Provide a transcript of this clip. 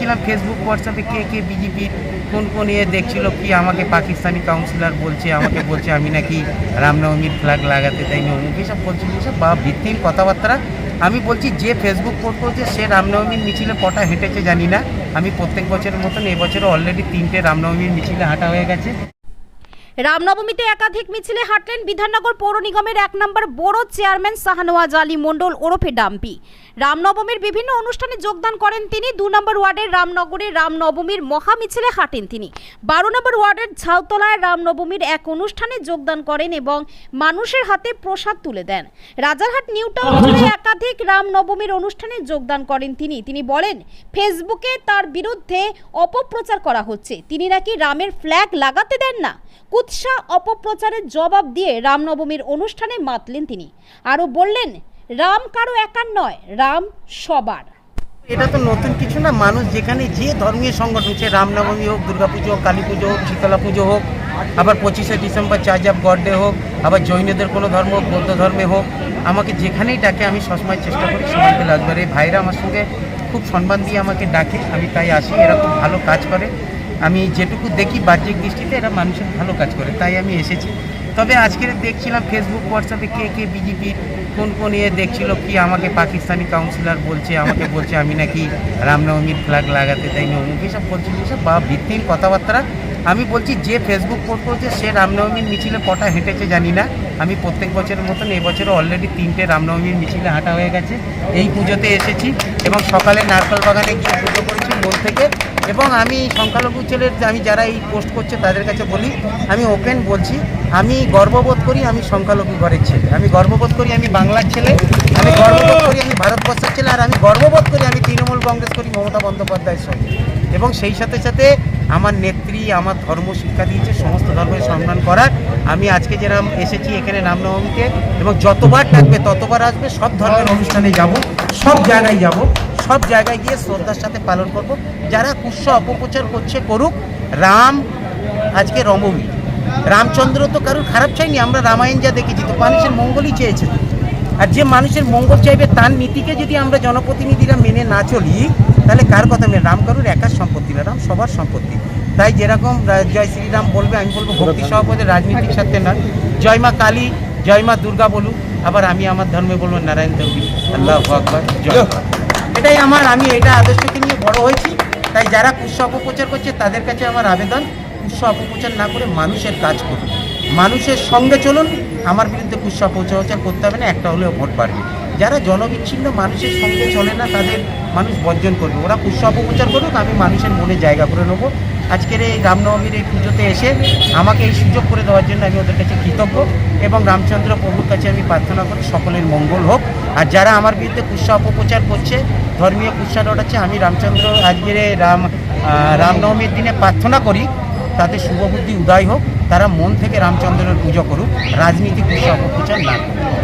দেখছিলাম ফেসবুক হোয়াটসঅ্যাপে কে কে বিজেপি কোন কোন ইয়ে দেখছিল কি আমাকে পাকিস্তানি কাউন্সিলর বলছে, আমাকে বলছে আমি নাকি রামনবমীর ফ্ল্যাগ লাগাতে তাই না অমুক এসব বলছিল এসব বা ভিত্তিহীন কথাবার্তা। আমি বলছি যে ফেসবুক পোস্ট করছে সে রামনবমীর মিছিলে কটা হেঁটেছে জানি না। আমি প্রত্যেক বছরের মতন, এবছরও অলরেডি তিনটে রামনবমীর মিছিলে হাঁটা হয়ে গেছে। রামনবমীতে একাধিক মিছিলে হাঁটলেন বিধাননগর পৌর নিগমের এক নম্বর বড় চেয়ারম্যান শাহনওয়াজ আলী মণ্ডল ওরফে ডাম্পি। রামনবমীর বিভিন্ন অনুষ্ঠানে যোগদান করেন তিনি। দু নম্বর ওয়ার্ডের রামনগরে রামনবমীর মহা মিছিলে হাঁটেন তিনি। বারো নম্বর ওয়ার্ডের ঝাউতলায় রামনবমীর এক অনুষ্ঠানে যোগদান করেন এবং মানুষের হাতে প্রসাদ তুলে দেন। রাজারহাট নিউ টাউন একাধিক রামনবমীর অনুষ্ঠানে যোগদান করেন তিনি। তিনি বলেন, ফেসবুকে তার বিরুদ্ধে অপপ্রচার করা হচ্ছে। তিনি নাকি রামের ফ্ল্যাগ লাগাতে দেন না? কুৎসা অপপ্রচারের জবাব দিয়ে রামনবমীর অনুষ্ঠানে মাতলেন তিনি। আরও বললেন, রাম কারও একার নয়, রাম সবার। এটা তো নতুন কিছু না। মানুষ যেখানে যে ধর্মীয় সংগঠন, সে রামনবমী হোক, দুর্গাপুজো হোক কালী পুজো হোক, শীতলা পুজো হোক, আবার পঁচিশে December charge of God day হোক, আবার জৈনদের কোনো ধর্ম হোক, বৌদ্ধ ধর্মে হোক, আমাকে যেখানেই ডাকে, আমি সবসময় চেষ্টা করি লাগবে এই ভাইরা আমার সঙ্গে খুব সম্মান দিয়ে আমাকে ডাকে, আমি তাই আসি, এরা খুব ভালো কাজ করে। আমি যেটুকু দেখি বাহ্যিক দৃষ্টিতে এরা মানুষের ভালো কাজ করে, তাই আমি এসেছি। তবে আজকের দেখছিলাম ফেসবুক হোয়াটসঅ্যাপে কে কে বিজেপির কোন কোন ইয়ে দেখছিল, কি আমাকে পাকিস্তানি কাউন্সিলর বলছে, আমাকে বলছে আমি নাকি রামনবমীর ফ্ল্যাগ লাগাতে চাইনি না অমুক এসব বলছিল, এসব বা ভিত্তিহীন কথাবার্তা আমি বলছি, যে ফেসবুক পোস্ট করেছে, সে রামনবমীর মিছিলে কটা হেঁটেছে জানি না। আমি প্রত্যেক বছরের মতন এবছরও অলরেডি তিনটে রামনবমীর মিছিলে হাঁটা হয়ে গেছে। এই পুজোতে এসেছি এবং সকালে নারকেল বাগানে গিয়ে পুজো করেছি মন থেকে। এবং আমি সংখ্যালঘু ছেলের আমি যারা এই পোস্ট করছে তাদের কাছে বলি, আমি ওপেন বলছি, আমি গর্ববোধ করি আমি সংখ্যালঘু ঘরের ছেলে। আমি গর্ববোধ করি আমি বাংলার ছেলে। আমি গর্ববোধ করি, আমি ভারতবর্ষের ছেলে, আর আমি গর্ববোধ করি, আমি তৃণমূল কংগ্রেস করি, মমতা বন্দ্যোপাধ্যায়ের সঙ্গে। এবং সেই সাথে সাথে আমার নেত্রী, আমার ধর্ম শিক্ষা দিয়েছে, সমস্ত ধর্মের সম্মান করার। আমি আজকে যেরকম এসেছি এখানে রামনবমীতে, এবং যতবার ডাকবে ততবার আসবে, সব ধর্মের অনুষ্ঠানে যাব, সব জায়গায় যাব, সব জায়গায় গিয়ে শ্রদ্ধার সাথে পালন করব। যারা কুৎস অপপ্রচার করছে, করুক, রাম আজকে রমবী রামচন্দ্র তো কারোর খারাপ চাইনি, আমরা রামায়ণ যা দেখেছি, তো মানুষের মঙ্গলই চেয়েছে। আর যে মানুষের মঙ্গল চাইবে তার নীতিকে যদি আমরা জনপ্রতিনিধিরা মেনে না চলি, তাহলে কার কথা মেনে? রাম কারুর একার সম্পত্তি না রাম সবার সম্পত্তি। তাই যেরকম জয় শ্রীরাম বলবে, আমি বলব ভক্তি সহপদে রাজনীতির সাথে না জয় মা কালী, জয় মা দুর্গা বলুক, আবার আমি আমার ধর্মে বলব নারায়ণ দেবী আল্লাহ আকবর, জয় এটাই আমার, আমি এটা আদর্শকে নিয়ে বড় হয়েছি। তাই যারা কুৎস অপপ্রচার করছে, তাদের কাছে আমার আবেদন, কুৎস অপপ্রচার না করে মানুষের কাজ করুন। মানুষের সঙ্গে চলুন, আমার বিরুদ্ধে কুৎস অপপ্রচার করতে হবে না, একটা হলেও ভোট পারবে যারা জনবিচ্ছিন্ন মানুষের সঙ্গে চলে না, তাদের মানুষ বর্জন করবে। ওরা কুৎস অপপ্রচার করুক, আমি মানুষের মনে জায়গা করে নেব। আজকের এই রামনবমীর এই পুজোতে এসে আমাকে এই সুযোগ করে দেওয়ার জন্য আমি ওদের কাছে কৃতজ্ঞ এবং রামচন্দ্র প্রভুর কাছে আমি প্রার্থনা করি, সকলের মঙ্গল হোক। আর যারা আমার বিরুদ্ধে কুৎসা অপপ্রচার করছে, ধর্মীয় কুৎসা ডটাচ্ছে আমি রামচন্দ্র আজকের রাম রামনবমীর দিনে প্রার্থনা করি তাদের শুভবুদ্ধি উদয় হোক তারা মন থেকে রামচন্দ্রের পুজো করুক রাজনীতি কুসংস্কার না করুক।